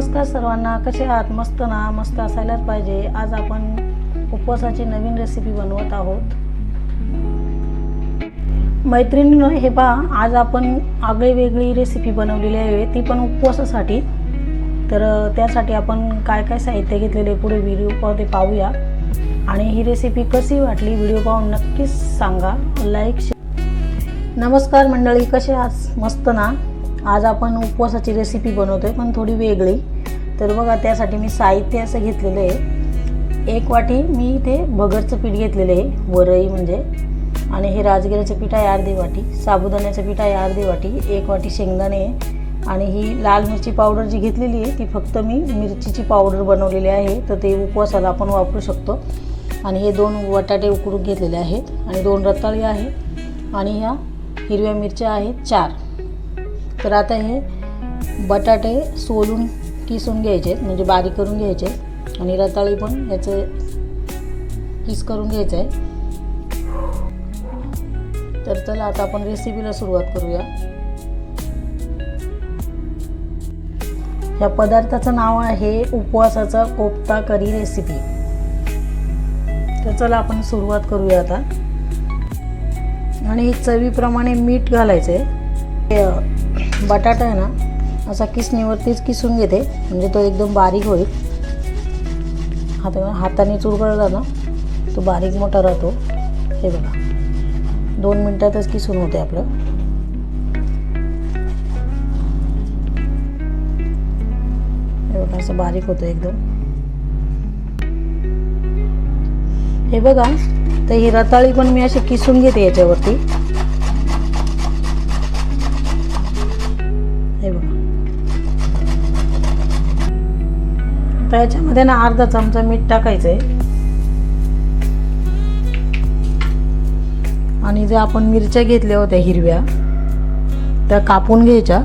नमस्कार सर्वांना. कसे आहात? मस्त ना? मस्त असायलाच पाहिजे. आज आपण उपवासाची नवीन रेसिपी बनवत आहोत. मैत्रिणीनं हे पहा. आज आपण आगळी वेगळी रेसिपी बनवलेली आहे. ती पण उपवासासाठी. तर त्यासाठी आपण काय काय साहित्य घेतलेले पुढे व्हिडिओ पाहू ते पाहूया. आणि ही रेसिपी कशी वाटली व्हिडिओ पाहून नक्कीच सांगा. लाईक शेअर नमस्कार मंडळी. कसे आहात? मस्त ना? आज आपण उपवासाची रेसिपी बनवतो आहे पण थोडी वेगळी. तर बघा त्यासाठी मी साहित्य असं घेतलेलं आहे. एक वाटी मी इथे भगरचं पीठ घेतलेलं आहे वरई म्हणजे. आणि हे राजगिऱ्याचं पीठ आहे अर्धी वाटी साबुदाण्याचं पीठ आहे अर्धी वाटी एक वाटी शेंगदाणे आहे. आणि ही लाल मिरची पावडर जी घेतलेली आहे ती फक्त मी मिरचीची पावडर बनवलेली आहे तर ते उपवासाला आपण वापरू शकतो. आणि हे दोन बटाटे उकडून घेतलेले आहेत. आणि दोन रताळी आहे आणि ह्या हिरव्या मिरच्या आहेत चार. तर आता हे बटाटे सोलून किसून घ्यायचे म्हणजे बारीक करून घ्यायचे. आणि रताळी पण याचे किस करून घ्यायचं आहे. तर चला आता आपण रेसिपीला सुरुवात करूया. या पदार्थाचं नाव आहे उपवासाचा कोफ्ता करी रेसिपी तर चला आपण सुरुवात करूया आता. आणि चवीप्रमाणे मीठ घालायचं आहे बटाटा आहे ना असा किसणीवरतीच किसून घेते. म्हणजे तो एकदम बारीक होईल. हाता हाताने चुरगळला ना तो बारीक मोठा राहतो. हे बघा. दोन मिनटातच किसून होते आपलं. हे बघा असं बारीक होतं एकदम. हे बघा तर ही रताळी पण मी अशी किसून घेते याच्यावरती. तर याच्यामध्ये ना अर्धा चमचा मीठ टाकायचं आहे आणि जे आपण मिरच्या घेतल्या होत्या हिरव्या त्या कापून घ्यायच्या.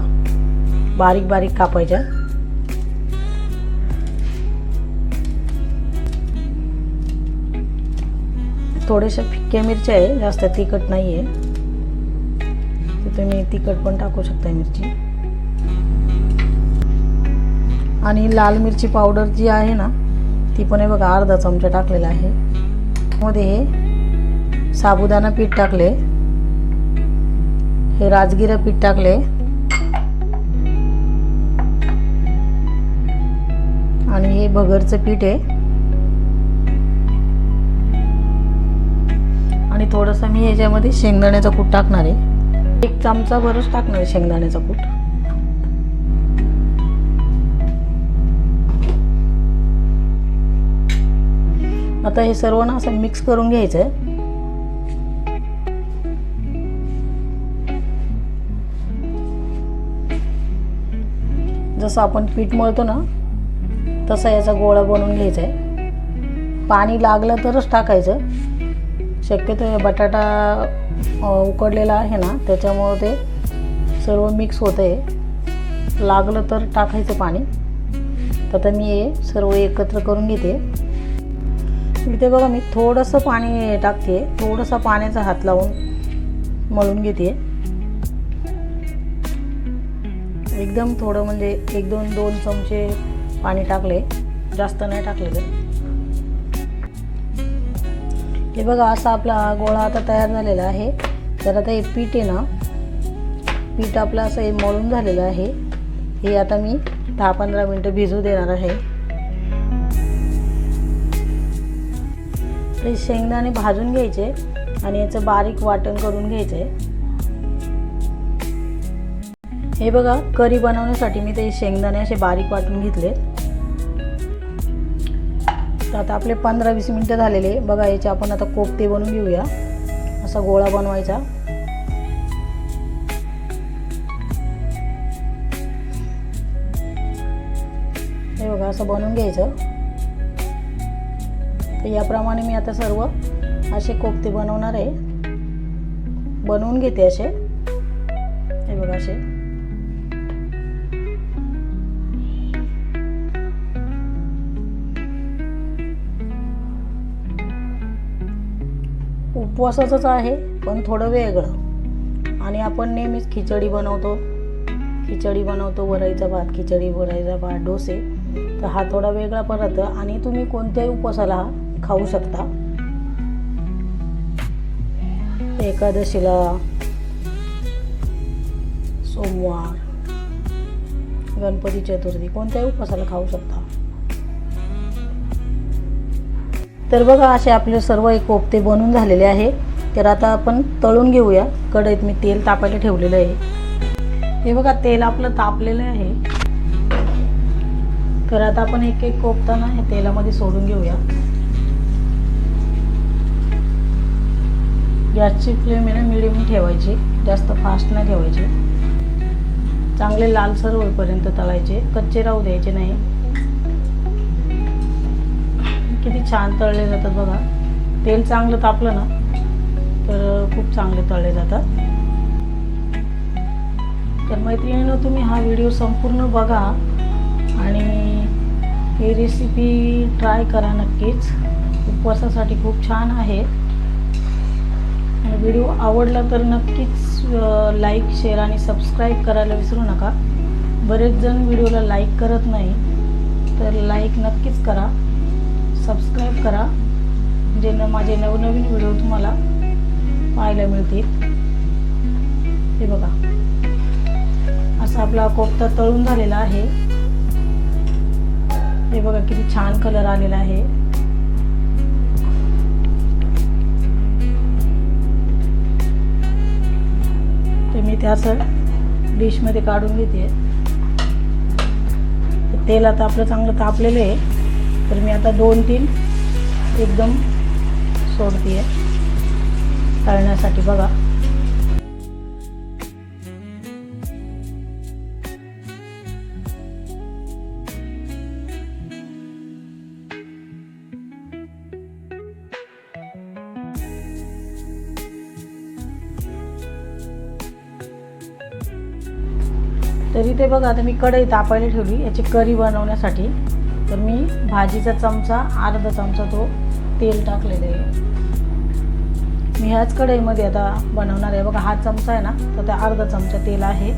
बारीक बारीक कापायच्या. थोड्याशा फिक्क्या मिरच्या आहे जास्त तिखट नाही आहे तर तुम्ही तिखट पण टाकू शकता मिरची. आणि लाल मिरची पावडर जी आहे ना ती पण हे बघा अर्धा चमचा टाकलेला आहे. मध्ये हे साबुदाणा पीठ टाकले. हे राजगिरा पीठ टाकले. आणि हे भगरचं पीठ आहे. आणि थोडंसं मी याच्यामध्ये शेंगदाण्याचा कूट टाकणार आहे. एक चमचा भरच टाकणार आहे शेंगदाण्याचा कूट. आता हे सर्व ना असं मिक्स करून घ्यायचं आहे जसं आपण पीठ मळतो ना तसा याचा गोळा बनवून घ्यायचा आहे पाणी लागलं तरच टाकायचं. शक्यतो हे बटाटा उकडलेला आहे ना त्याच्यामुळं ते सर्व मिक्स होतं आहे लागलं तर टाकायचं पाणी. तर आता मी हे सर्व एकत्र करून घेते. इथे बघा मी थोडंसं पाणी टाकते. थोडंसं पाण्याचा हात लावून मळून घेते. एकदम थोडं म्हणजे एक दोन दोन चमचे पाणी टाकले. जास्त नाही टाकलेलं हे बघा असा आपला गोळा आता तयार झालेला आहे. तर आता हे पीठ आहे ना पीठ आपलं असं हे मळून झालेलं आहे. हे आता मी दहा पंधरा मिनटं भिजू देणार आहे. ते शेंगदाणे भाजून घ्यायचे आणि याचं बारीक वाटण करून घ्यायचे. हे बघा करी बनवण्यासाठी मी ते शेंगदाणे असे बारीक वाटून घेतले. तर आता आपले पंधरा वीस मिनटं झालेले. बघा याचे आपण आता कोफ्ते बनवून घेऊया. असा गोळा बनवायचा. हे बघा असं बनवून घ्यायचं. तर याप्रमाणे मी आता सर्व असे कोफ्ते बनवणार आहे. बनवून घेते असे. हे बघा असे. उपवासाचंच आहे पण थोडं वेगळं. आणि आपण नेहमीच खिचडी बनवतो. खिचडी बनवतो वरईचा भात खिचडी वरायचा भात डोसे. तर हा थोडा वेगळा पदार्थ. आणि तुम्ही कोणत्याही उपवासाला खाऊ शकता. एकादशीला सोमवार गणपती चतुर्थी कोणत्याही उपासाला खाऊ शकता. तर बघा असे आपले सर्व एक कोफ्ते बनून झालेले आहे. तर आता आपण तळून घेऊया. कढईत मी तेल तापायला ठेवलेलं आहे. हे बघा तेल आपलं तापलेलं आहे. तर आता आपण एक एक कोफ्ता ना हे तेलामध्ये सोडून घेऊया. गॅसची फ्लेम आहे ना मिडियम ठेवायची. जास्त फास्ट नाही ठेवायची. चांगले लालसर होईपर्यंत तळायचे. कच्चे राहू द्यायचे नाही. किती छान तळले जातात बघा. तेल चांगलं तापलं ना तर खूप चांगले तळले जातात. तर मैत्रिणीनं तुम्ही हा व्हिडिओ संपूर्ण बघा आणि ही रेसिपी ट्राय करा नक्कीच. उपवासासाठी खूप छान आहे. आणि व्हिडिओ आवडला तर नक्कीच लाईक शेअर आणि सबस्क्राईब करायला विसरू नका. बरेच जण व्हिडिओला लाईक करत नाही तर लाईक नक्कीच करा. सबस्क्राईब करा म्हणजे न माझे नवनवीन व्हिडिओ तुम्हाला पाहायला मिळतील. हे बघा. असा आपला कोफ्ता तळून झालेला आहे. हे बघा किती छान कलर आलेला आहे. ते असं डिशमध्ये काढून घेते. तेल आता आपलं चांगलं तापलेलं आहे. तर मी आता दोन तीन एकदम सोडते आहे तळण्यासाठी बघा. तरी ते बघा आता मी कढई तापायला ठेवली याची करी बनवण्यासाठी. तर मी भाजीचा चमचा अर्धा चमचा तो तेल टाकलेलं आहे. मी ह्याच कढईमध्ये आता बनवणार आहे. बघा हा चमचा आहे ना तर त्या अर्धा चमचा तेल आहे.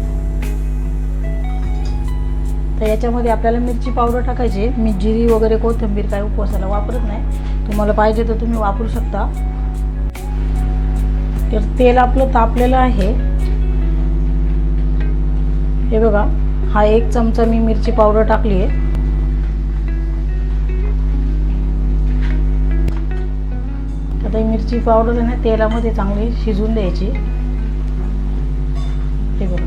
तर याच्यामध्ये आपल्याला मिरची पावडर टाकायची मी जिरी वगैरे कोथिंबीर काय उपवासाला वापरत नाही. तुम्हाला पाहिजे तर तुम्ही वापरू शकता. तर तेल आपलं तापलेलं आहे. हे बघा हा एक चमचा मी मिरची पावडर टाकली आहे आता ही मिरची पावडर आहे ना तेलामध्ये चांगली शिजून द्यायची. हे बघा.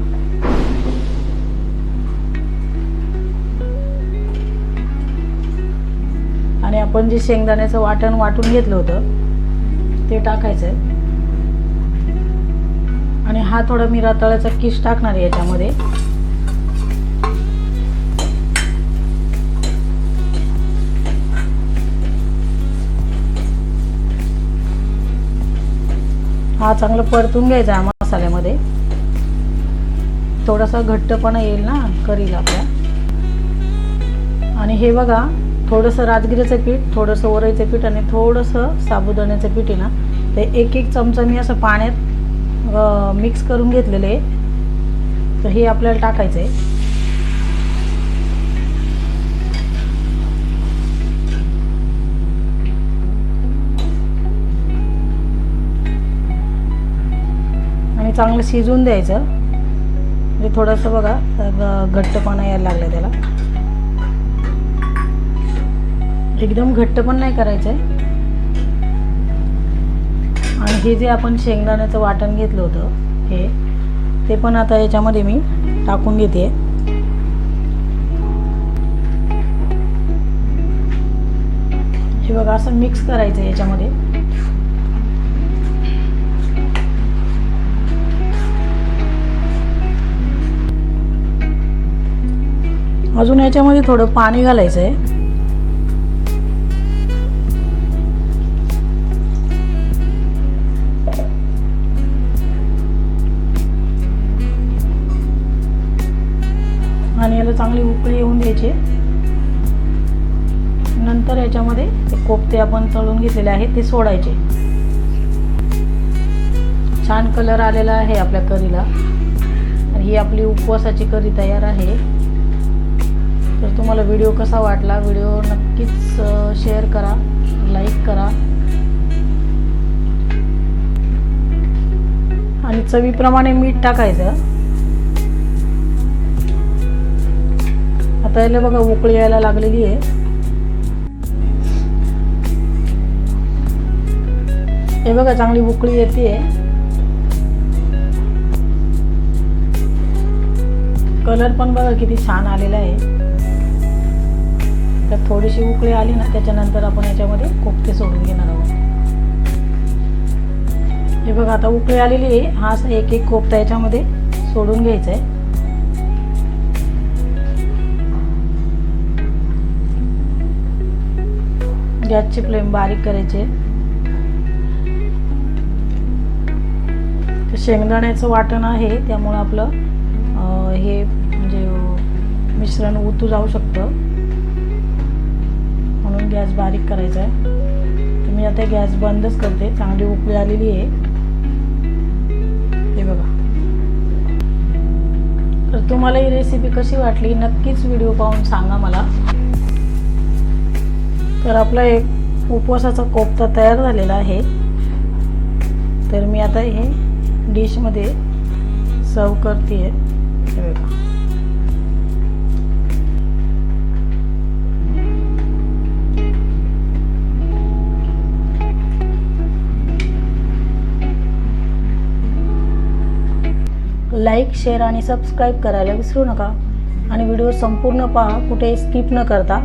आणि आपण जे शेंगदाण्याचं वाटण वाटून घेतलं होतं ते टाकायचं आहे आणि हा थोडा मी रताळ्याचा किस टाकणार आहे याच्यामध्ये. हा चांगलं परतून घ्यायचा मसाल्यामध्ये. थोडासा घट्टपणा येईल ना करील आपल्या. आणि हे बघा थोडंसं राजगिरीचं पीठ थोडंसं ओरईचं पीठ आणि थोडंसं साबुदाण्याचं पीठ आहे ना ते एक एक चमचा मी असं पाण्यात मिक्स करून घेतलेलं आहे तर हे आपल्याला टाकायचं आहे आणि चांगलं शिजवून द्यायचं. म्हणजे थोडंसं बघा घट्टपणा यायला लागला त्याला. एकदम घट्ट पण नाही करायचं आहे आणि हे जे आपण शेंगदाण्याचं वाटण घेतलं होतं हे ते पण आता याच्यामध्ये मी टाकून घेते. हे बघा असं मिक्स करायचं याच्यामध्ये. अजून याच्यामध्ये थोडं पाणी घालायचं आहे उकळी येऊन द्यायचे नंतर याच्यामध्ये ते कोफ्ते आपण तळून घेतलेले आहेत ते सोडायचे. छान कलर आलेला आहे आपल्या करीला. ही आपली उपवासाची करी तयार आहे. तर तुम्हाला व्हिडिओ कसा वाटला व्हिडिओ नक्कीच शेअर करा लाईक करा. आणि चवीप्रमाणे मीठ टाकायचं. आता याला बघा उकळी यायला लागलेली आहे. हे बघा चांगली उकळी येते. कलर पण बघा किती छान आलेला आहे. तर थोडीशी उकळी आली ना त्याच्यानंतर आपण याच्यामध्ये कोफते सोडून घेणार आहोत. हे बघा आता उकळी आलेली आहे. हा एक एक कोफता याच्यामध्ये सोडून घ्यायचा आहे. गॅसची फ्लेम बारीक करायचे. शेंगदाण्याचं वाटण आहे त्यामुळं आपलं हे म्हणजे मिश्रण उतू जाऊ शकतं. म्हणून गॅस बारीक करायचा आहे. तर मी आता गॅस बंदच करते चांगली उकळी आलेली आहे. हे बघा. तर तुम्हाला ही रेसिपी कशी वाटली नक्कीच व्हिडिओ पाहून सांगा मला. तर आपला एक उपवासाचा कोफ्ता तयार झालेला आहे. तर मी आता हे डिशमध्ये सर्व करते आहे लाईक शेअर आणि सबस्क्राईब करायला विसरू नका. आणि व्हिडिओ संपूर्ण पहा कुठे स्किप न करता.